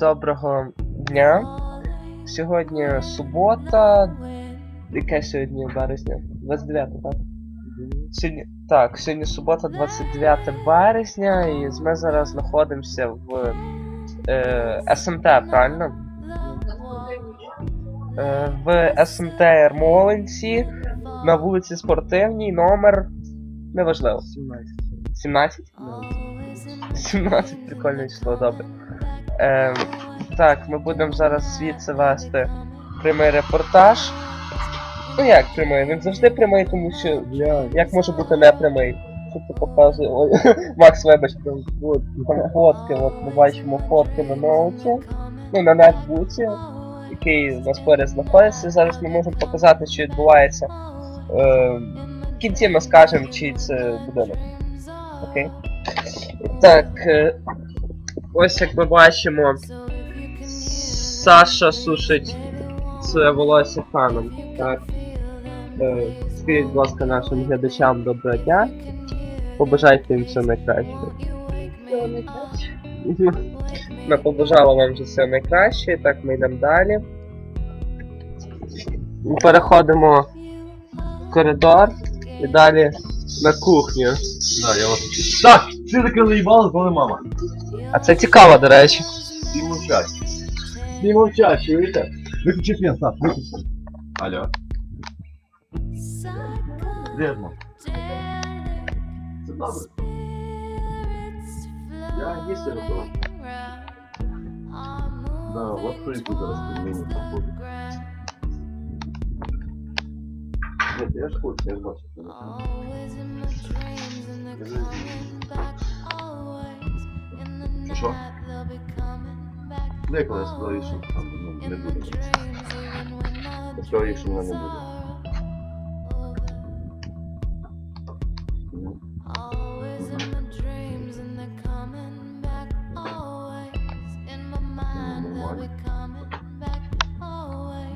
Доброго дня. Сьогодні субота. Яке сьогодні березня? 29, так? Сьогодні, так, сьогодні субота, 29 березня, і ми зараз знаходимося в е, СМТ, правильно? Е, в СМТ Ермолинці на вулиці Спортивній, номер. Неважливо. 17? 17, 17, прикольне число, добре. Ем, так, ми будемо зараз звідси вести прямий репортаж. Ну як прямий? Він завжди прямий, тому що як може бути не прямий? Що ти показує? Ой, Макс, вибач, от, фотки, от ми бачимо фотки на ноуті, ну на нетбуці, який у нас поряд знаходиться. Зараз ми можемо показати, що відбувається. Ем, в кінці ми скажемо, чий це будинок. Окей? Так, е, ось як ми бачимо, Саша сушить своє волосся фаном. Так. Е, Скажіть, будь ласка, нашим глядачам доброго дня. Побажайте їм все найкраще. Ми побажали вам вже все найкраще, так ми йдемо далі. Переходимо в коридор і далі на кухню. Да, я вас Так, ти таке заїбали, коли мама. А це цікаво, до речі. І мовчать. І мовчать, чуєте? Виключи фен, Саш, виключи. Алло. Вірно. Це добре. Я їсти готова. Да, лапшу яку зараз підміню там буде. Ні, я ж хочу, я ж бачу. що не Що, що? Ну, я коли я сказав, їй, що там ну, не буде. Я сказав, їй, що мене не буде.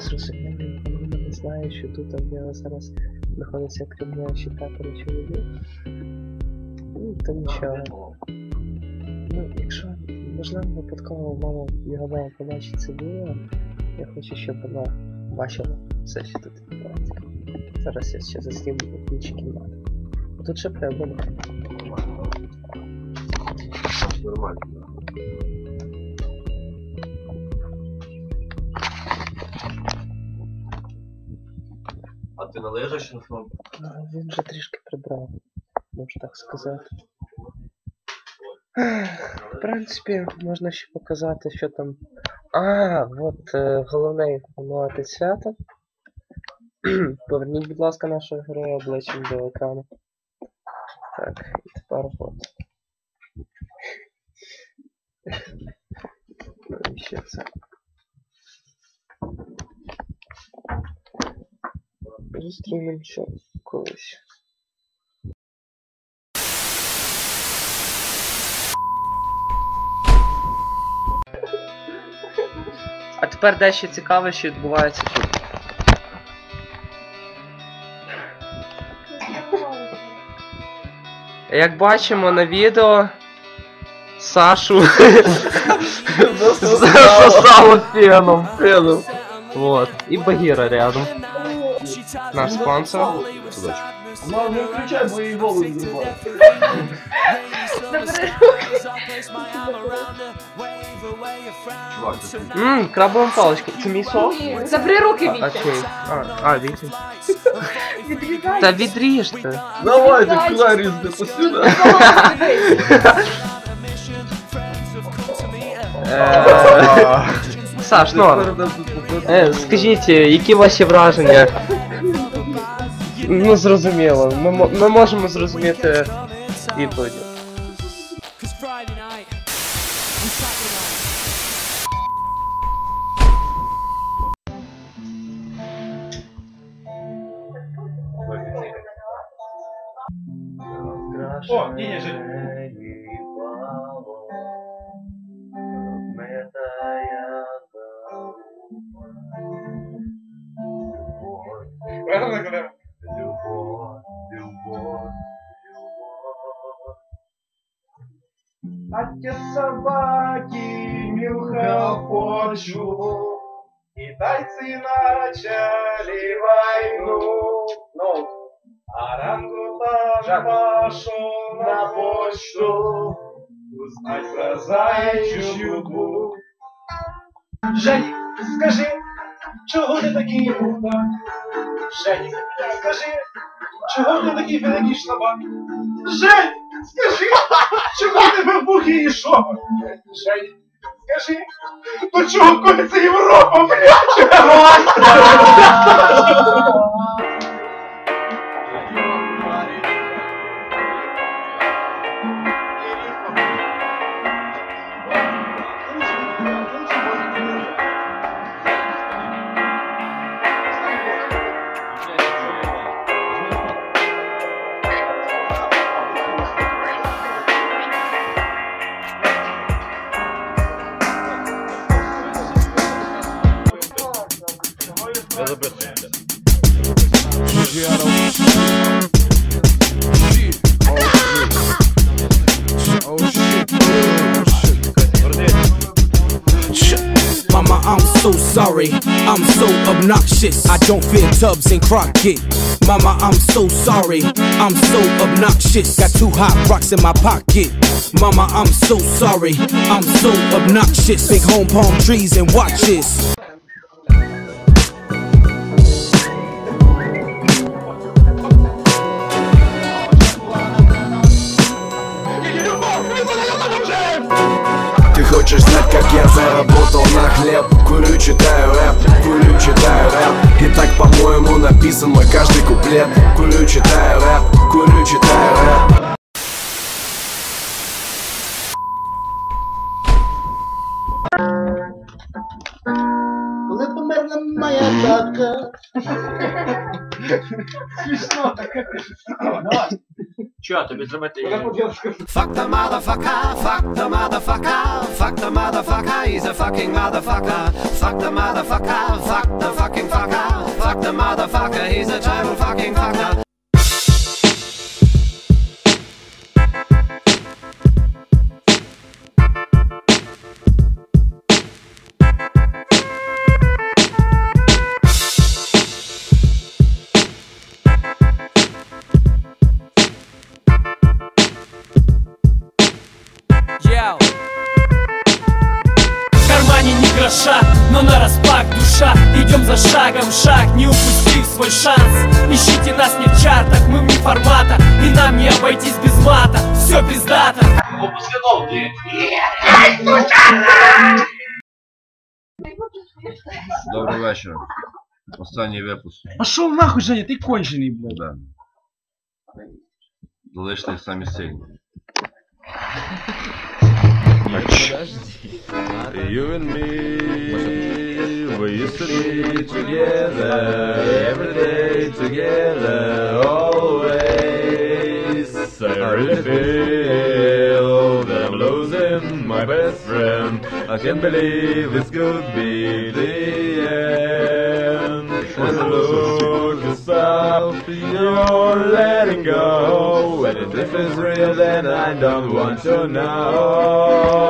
зрозуміли, не знає, що тут в нього зараз знаходиться кремляючий п'ятеро чоловік. Ну, то нічого. Ну, якщо, можливо, випадково мама його мама побачить це відео, я хочу, щоб вона бачила все, що тут відбувається. Зараз я ще засніму інші кімнати. Тут ще прямо. Нормально. Ти належиш на своєму? Він вже трішки прибрав, можна так сказати. В принципі, можна ще показати, що там. А, от е, головне планувати свято. Поверніть, будь ласка, нашого героя обличчям до екрану. Так, і тепер от. Ну і ще це. Зустрінемося колись. А тепер дещо цікаве, що відбувається тут. Як бачимо на відео, Сашу засосало феном. Феном. Вот. І Багіра рядом. Наш спонсор. Мам, не включай мої голови Чувак, це ти. Ммм, крабова паличка. Це мій сок? Забери руки А, Вітя. чий? А, а Вітя. Та відріжте. Давайте, куди різати посюди? Е, Саш, ну, е, скажіть, е, які ваші враження? Ну, зрозуміло. Ми, мо- ми можемо зрозуміти відповіді. О, ні, ні, собаки нюхал почву, И тайцы начали войну. Ну, Орангутан пошел на почту Узнать про заячью губу. Женя, скажи, чого ти такий мудак? Женя, скажи, чого ти такий великий шлабак? Жень, скажи, чого тебе буги і шопа? Скажи, до чого колиться Європа, блядь? Mama, I'm so sorry. I'm so obnoxious. I don't fear tubs and Crockett. Mama, I'm so sorry. I'm so obnoxious. Got two hot rocks in my pocket. Mama, I'm so sorry. I'm so obnoxious. Big home palm trees and watches. Ты хочешь знать, как я заработал на хлеб? Курю, читаю рэп, курю, читаю рэп И так, по-моему, написан мой каждый куплет Курю, читаю рэп, курю, читаю рэп Коли померла моя бабка. Смішно таке. Давай. Чо, тобі зробити? Fuck the motherfucker, fuck the motherfucker, fuck the motherfucker, he's a fucking motherfucker. Fuck the motherfucker, fuck the fucking fucker, fuck the motherfucker, he's a total fucking fucker. гроша, но на распак душа Идем за шагом, шаг, не упустив свой шанс Ищите нас не в чартах, мы вне формата И нам не обойтись без мата, все пиздато Добрий вечір. Останній випуск. Пошел нахуй, Женя, ты конченый, блядь. Да. Залиште самі сильні. You and me, we used to be together, every day together, always. I really feel that I'm losing my best friend. I can't believe this could be the end. Up, you're letting go. And if this is real, then I don't want to know.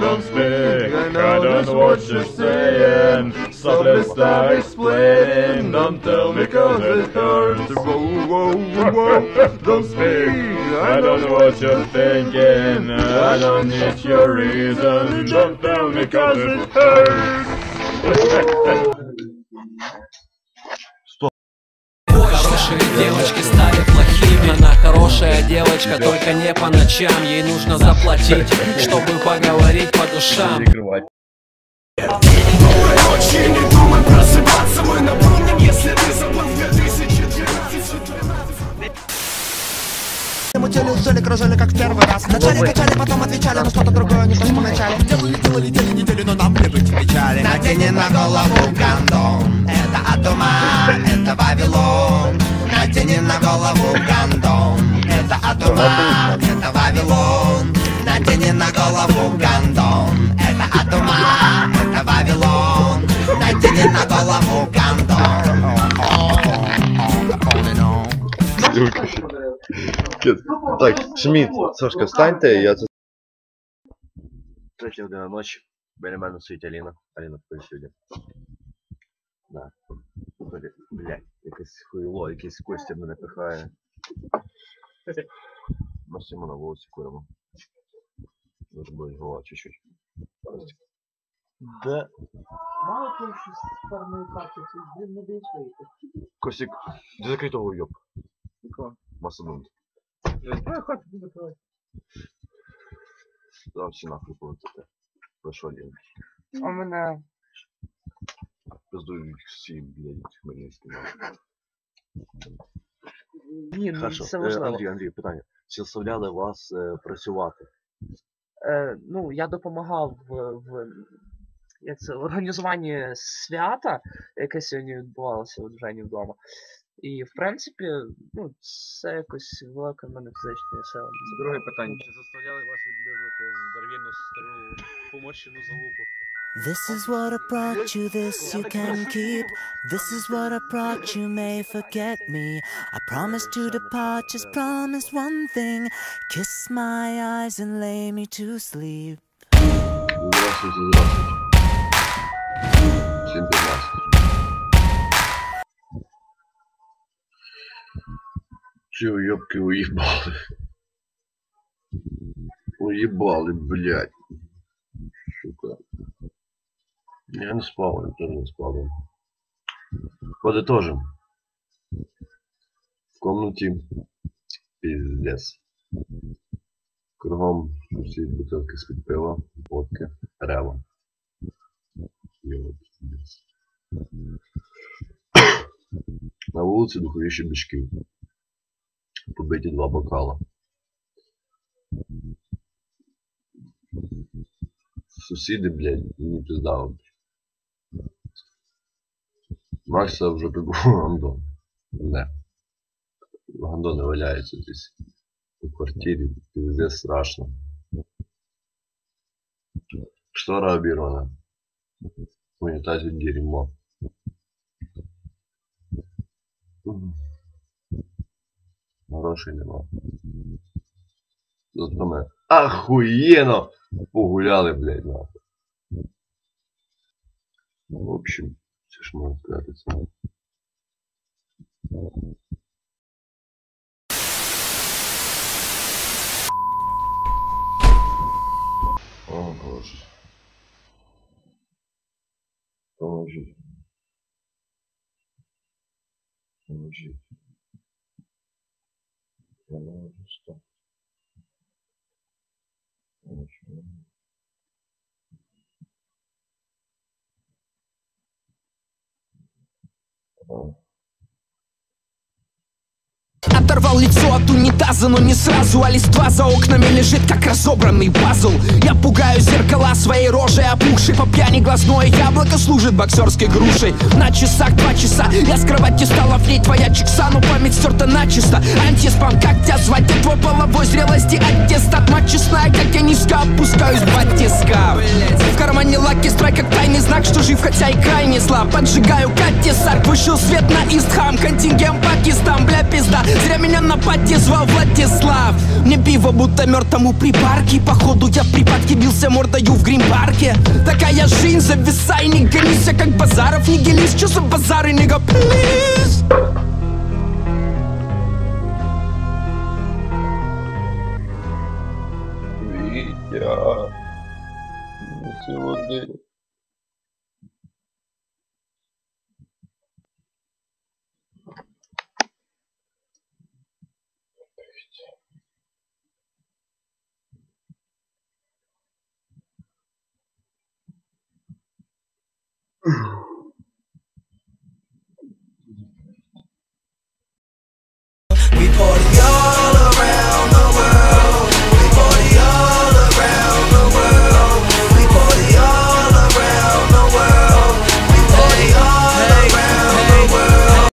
Don't speak, I don't know what you're saying. softly start explaining. Don't tell me cause it hurts. Whoa, whoa, whoa, don't speak. I don't know what you're thinking. I don't need your reason. Don't tell me cause it hurts. Девочки стали плохими. Она хорошая девочка, только не по ночам. Ей нужно заплатить, чтобы поговорить по душам. Перекривати. Ночи не думай просыпаться Мы напомним, если ты забыл в 2012 Мутили, жили, кружили, как в первый раз. Вначале качали, потом отвечали на что-то другое, не то, что вначале Делали, делали, делали неделю, но нам не быть печали. Надени на голову гандон. Это от ума, это Вавилон Надени на голову гандон Это от ума, это Вавилон Надени на голову гандон Это от ума, это Вавилон Надени на голову гандон On and on. Кіт. Так, Шміт, Сашка, встаньте, я це. Третя година ночі. Біля мене стоїть Аліна. Аліна, покажи сьогодні. Да. Блядь, Блядь, Якесь хуйло, якийсь Костя мене пихає. Ми на вулиці куримо. Дуже болить голова чуть-чуть. Де? Мало того, що з фармою карти, це блін не даєш вийти. Костік, де закрий того уйоб? Якого? Масанунт. Твоя хата буде закривати. Там всі нахуй полетите. Прошу один. А мене Пиздують всі, блядь, хмельницькі нахуй. ні, ну Хорошо. це Е, важливо. Андрій, Андрій, питання. Чи заставляли вас е, працювати? Е, ну, я допомагав в, в як це, організуванні свята, яке сьогодні відбувалося в Жені вдома. І в принципі, ну, це якось велика в мене фізична сила. Друге питання. Чи заставляли вас відлизувати здоровенну стару помощену залупу? This is what I brought you, this you can keep. This is what I brought you, may forget me. I promise to depart, just promise one thing. Kiss my eyes and lay me to sleep. Здравствуйте, здравствуйте. Всім 15. Чи уебки уебали? Уебали, блядь. Сука. Я не спал, я тоже не спал. Подытожим. В комнате пиздец. Кругом всі бутилки з-під пива, водки, рева. І от пиздец. На вулиці духовіші бішки. Побиті два бокала. Сусіди, блядь, мені піздали. Макса вже пігу гандон. Не. Гандони валяються десь у квартирі. Пиздец страшно. Штора обірвана. В унітазі дерьмо. Грошей нема. Зато ми охуєнно погуляли, блядь, нахуй. Ну, в общем, все ж можна сказати це. О, боже. Поможіть. Поможіть. Оторвал лицо от унитаза, но не сразу А листва за окнами лежит, как разобранный пазл. Я пугаю зеркала своей рожей Опухший по пьяни глазное яблоко служит боксерской грушей. На часах два часа Я с кровати стала флей твоя чекса Но память стерта начисто. Антиспам, как тебя звать? Ты твой половой зрелости аттестат. Мать честная, как я низко опускаюсь два тиска В кармане лаки страйк, как тайный знак Что жив, хотя и крайне слаб. Поджигаю катисар Вышел свет на Истхам Контингент Пакистан, бля пизда. Зря меня на пати звал Владислав Мне пиво будто мертвому припарке Походу я в припадке бился мордою в грин-парке Такая жизнь, зависай, не гонись Я как базаров, не гелись, чё за базары, нига, плиз. Неси води.